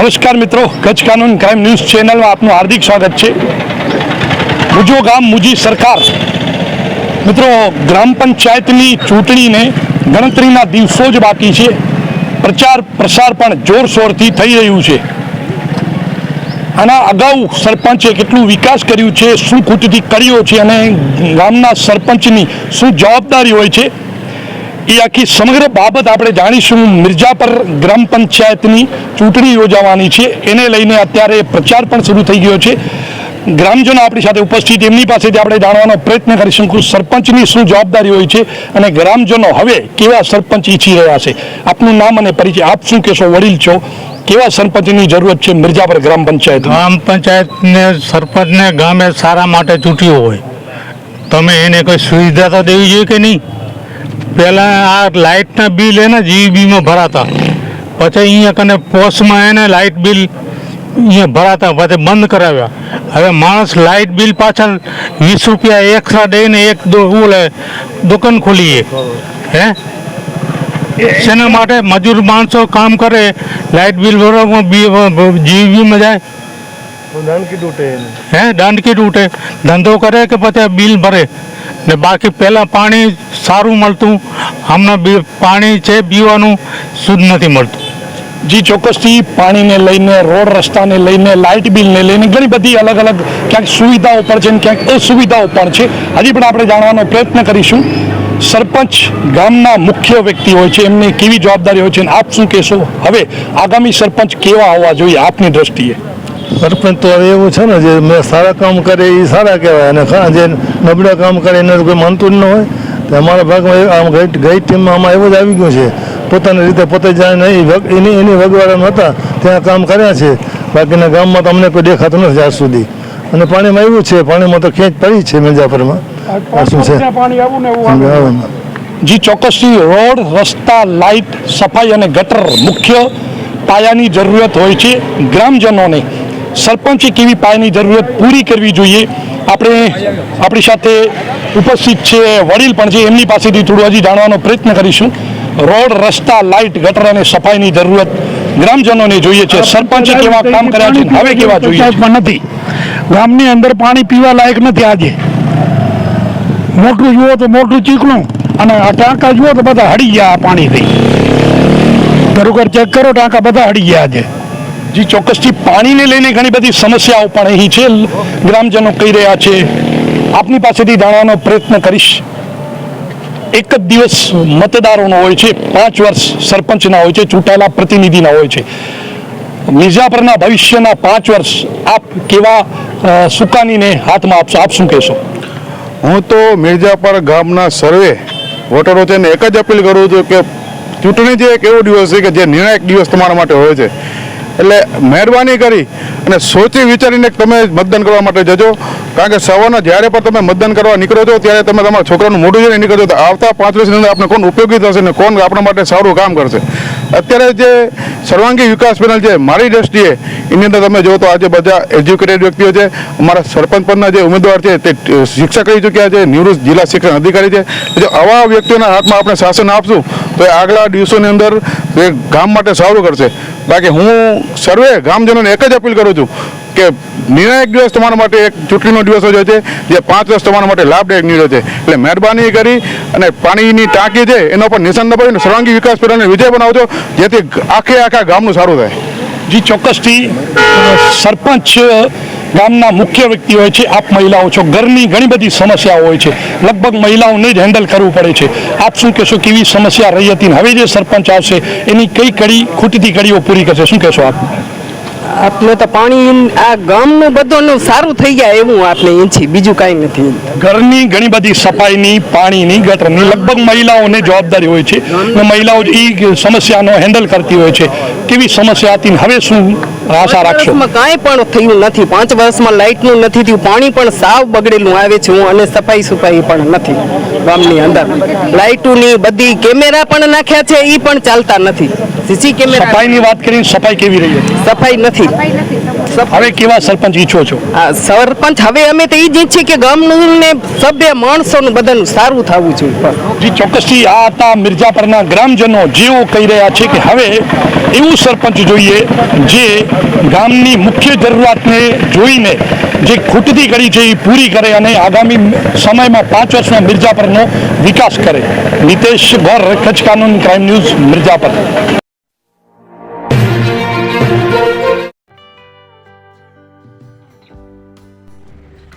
નમસ્કાર મિત્રો, કચ્છ કાનૂન ક્રાઇમ ન્યૂઝ ચેનલમાં આપનું હાર્દિક સ્વાગત છે. મુજો ગામ મુજી સરકાર. મિત્રો, ગ્રામ પંચાયતની ચૂંટણીને ગણતરીના દિવસો જ બાકી છે. પ્રચાર પ્રસાર પણ જોરશોરથી થઈ રહ્યું છે. આના અગાઉ સરપંચે કેટલું વિકાસ કર્યું છે, શું કૃતિથી કર્યો છે અને ગામના સરપંચની શું જવાબદારી હોય છે એ આખી સમગ્ર બાબત આપણે જાણીશું. મિર્જાપર ગ્રામ પંચાયતની ચૂંટણી યોજાવાની છે. એને લઈને અત્યારે પ્રચાર પણ શરૂ થઈ ગયો છે. ગ્રામજનો આપણી સાથે ઉપસ્થિત. એમની પાસેથી આપણે જાણવાનો પ્રયત્ન કરીશું કે સરપંચની શું જવાબદારી હોય છે અને ગ્રામજનો હવે કેવા સરપંચ ઈચ્છી રહ્યા છે? આપનું નામ અને પરિચય આપ શું કહેશો? વડીલ છો. કેવા સરપંચની જરૂરત છે મિર્જાપર ગ્રામ પંચાયત ગ્રામ પંચાયતને સરપંચને ગામે સારા માટે ચૂંટ્યો હોય. તમે એને કોઈ સુવિધા તો દેવી જોઈએ કે નહીં? પહેલાં આ લાઇટના બિલ એને જીબીમાં ભરાતા. પછી અહીંયા કને પોસ્ટમાં એને લાઇટ બિલ અહીંયા ભરાતા, પછી બંધ કરાવ્યા. હવે માણસ લાઇટ બિલ પાછળ વીસ રૂપિયા એક્સ્ટ્રા દઈને એક ઓલે દુકાન ખોલીએ. હે? શેના માટે? મજૂર માણસો કામ કરે, લાઇટ બિલ ભરવામાં જીબીમાં જાય. હે દાંડકી તૂટે ધંધો કરે કે પછી બિલ ભરે ને બાકી પહેલાં પાણી સારું મળતું હમણાં બી પાણી છે પીવાનું શુદ્ધ નથી મળતું જી ચોક્કસથી પાણીને લઈને રોડ રસ્તાને લઈને લાઇટ બિલને લઈને ઘણી બધી અલગ અલગ ક્યાંક સુવિધાઓ પણ છે અને ક્યાંક અસુવિધાઓ પણ છે હજી પણ આપણે જાણવાનો પ્રયત્ન કરીશું। સરપંચ ગામના મુખ્ય વ્યક્તિ હોય છે એમને કેવી જવાબદારી હોય છે અને આપ શું કહેશો? હવે આગામી સરપંચ કેવા હોવા જોઈએ આપની દ્રષ્ટિએ? સરપંચ તો હવે એવું છે ને જે મેં સારા કામ કરે એ સારા કહેવાય. અને ઘણા જે નબળા કામ કરે એને તો કોઈ માનતું જ ન હોય. તો અમારા ભાગમાં આમ ગઈ ગઈ ટીમમાં આમાં એવું જ આવી ગયું છે. પોતાની રીતે પોતે જાય નહીં. એની એની વગવાડા હતા. ત્યાં કામ કર્યા છે. બાકીના ગામમાં તો અમને કોઈ દેખાતું નથી આજ સુધી. અને પાણીમાં એવું છે. પાણીમાં તો ખેંચ પડી છે મિર્જાપરમાં આ શું છે. જી ચોક્કસથી રોડ રસ્તા લાઇટ સફાઈ અને ગટર મુખ્ય પાયાની જરૂરિયાત હોય છે ગ્રામજનોને. સરપંચે કેવી પાયાની જરૂરિયાત પૂરી કરવી જોઈએ? આપણે આપણી સાથે ઉપસ્થિત છે વડીલ પણ છે એમની પાસેથી થોડું હજી જાણવાનો પ્રયત્ન કરીશું. રોડ, રસ્તા, લાઇટ, ગટર અને સફાઈની જરૂરિયાત ગ્રામજનોને જોઈએ છે. સરપંચે કેવા કામ કર્યા છે? હવે કેવા જોઈએ પણ નથી. ગામની અંદર પાણી પીવા લાયક નથી આજે. મોટું જુઓ તો મોટું ચીકણું અને આ ટાંકા જુઓ તો બધા હળી ગયા આ પાણીથી. ઘરોઘર ચેક કરો, ટાંકા બધા હળી ગયા આજે. જી, ચોક્કસથી પાણીને લઈને ઘણી બધી સમસ્યાઓ પણ અહીં છે. ગ્રામજનો કહી રહ્યા છે, આપની પાસેથી જાણવાનો પ્રયત્ન કરીશ. એક જ દિવસ મતદારોનો હોય છે, પાંચ વર્ષ સરપંચના હોય છે, ચૂંટાયેલા પ્રતિનિધિના હોય છે. મિર્ઝાપરના ભવિષ્યના પાંચ વર્ષ આપ કેવા સુકાનીને હાથમાં આપશો? આપ શું કહેશો? હું તો મિર્ઝાપર ગામના સર્વે વોટરો છે એક જ અપીલ કરું છું કે ચૂંટણી જે એક એવો દિવસ છે કે જે નિર્ણાયક દિવસ તમારા માટે હોય છે. એટલે મહેરબાની કરી અને સોચી વિચારીને તમે મતદાન કરવા માટે જજો. કારણ કે સવારના જ્યારે પણ તમે મતદાન કરવા નીકળો છો, ત્યારે તમે તમારા છોકરાનું મોઢું જોઈને નીકળો છો તો આવતા પાંચ વર્ષની અંદર આપણે કોણ ઉપયોગી થશે ને કોણ આપણા માટે સારું કામ કરશે? અત્યારે જે સર્વાંગી વિકાસ પેનલ છે મારી દ્રષ્ટિએ, એની અંદર તમે જો તો આજે બધા એજ્યુકેટેડ વ્યક્તિઓ છે, અમારા સરપંચ પદના જે ઉમેદવાર છે, તે શિક્ષક રહી ચૂક્યા છે, નિવૃત્ત જિલ્લા શિક્ષણ અધિકારી છે. જો આવા વ્યક્તિઓના હાથમાં આપણે શાસન આપશું, તો એ આગલા દિવસોની અંદર ગામ માટે સારું કરશે. બાકી હું સર્વે ગામજનોને એક જ અપીલ કરું છું કે નિર્ણાયક દિવસ તમારા માટે એક ચૂંટણીનો દિવસ જ હોય છે, જે પાંચ વર્ષ તમારા માટે લાભદાયક નીડ્યો છે. એટલે મહેરબાની કરી અને પાણીની ટાંકી છે, એના પર નિશાન દબાવીને સર્વાંગી વિકાસ પેરાને વિજય બનાવજો જેથી આખે આખા ગામનું સારું થાય. જી, ચોક્કસથી સરપંચ ગામના મુખ્ય વ્યક્તિ હોય છે, આપ મહિલાઓ છો. ઘરની ઘણી બધી સમસ્યાઓ હોય છે. લગભગ મહિલાઓને જ હેન્ડલ કરવું પડે છે. આપ શું કહેશો, કેવી સમસ્યા રહી હતી ને હવે જે સરપંચ આવશે, એની કઈ કડી ખૂટતી કડીઓ પૂરી કરશે? શું કહેશો આપ? આપણે તો પાણી આ ગામનું બધું સારું થઈ જાય એવું આપણે ઈચ્છી બીજું કાંઈ નથી. ઘરની ઘણી બધી સફાઈની પાણીની ગટરની લગભગ મહિલાઓને જવાબદારી હોય છે. અને મહિલાઓ એ સમસ્યાનો હેન્ડલ કરતી હોય છે. કેવી સમસ્યા હતી હવે શું આશા રાખશો? કાંઈ પણ થયું નથી. પાંચ વર્ષમાં લાઇટનું નથી થયું. પાણી પણ સાવ બગડેલું આવે છે. હું અને સફાઈ સફાઈ પણ નથી ગામની અંદર. લાઇટોની બધી કેમેરા પણ નાખ્યા છે. એ પણ ચાલતા નથી. સીસી કેમેરા સફાઈની વાત કરીને સફાઈ કેવી રહી સફાઈ નથી. હવે કેવા સરપંચ ઈચ્છો છો? આ સરપંચ હવે અમે તો એ જ ઈચ્છીએ કે ગામનું ને સભ્ય માણસોનું બધાનું સારું થવું જોઈએ. જી ચોક્કસથી આ હતા મિર્જાપરના ગ્રામજનો જેઓ કહી રહ્યા છે કે હવે એવું સરપંચ જોઈએ જે ગામની મુખ્ય જરૂરિયાતને જોઈને જે ખૂટતી કરી છે એ પૂરી કરે અને આગામી સમયમાં પાંચ વર્ષમાં મિર્જાપરનો વિકાસ કરે. નિતેશ ગોર કચ્છ કાનૂન ક્રાઇમ ન્યૂઝ મિર્જાપર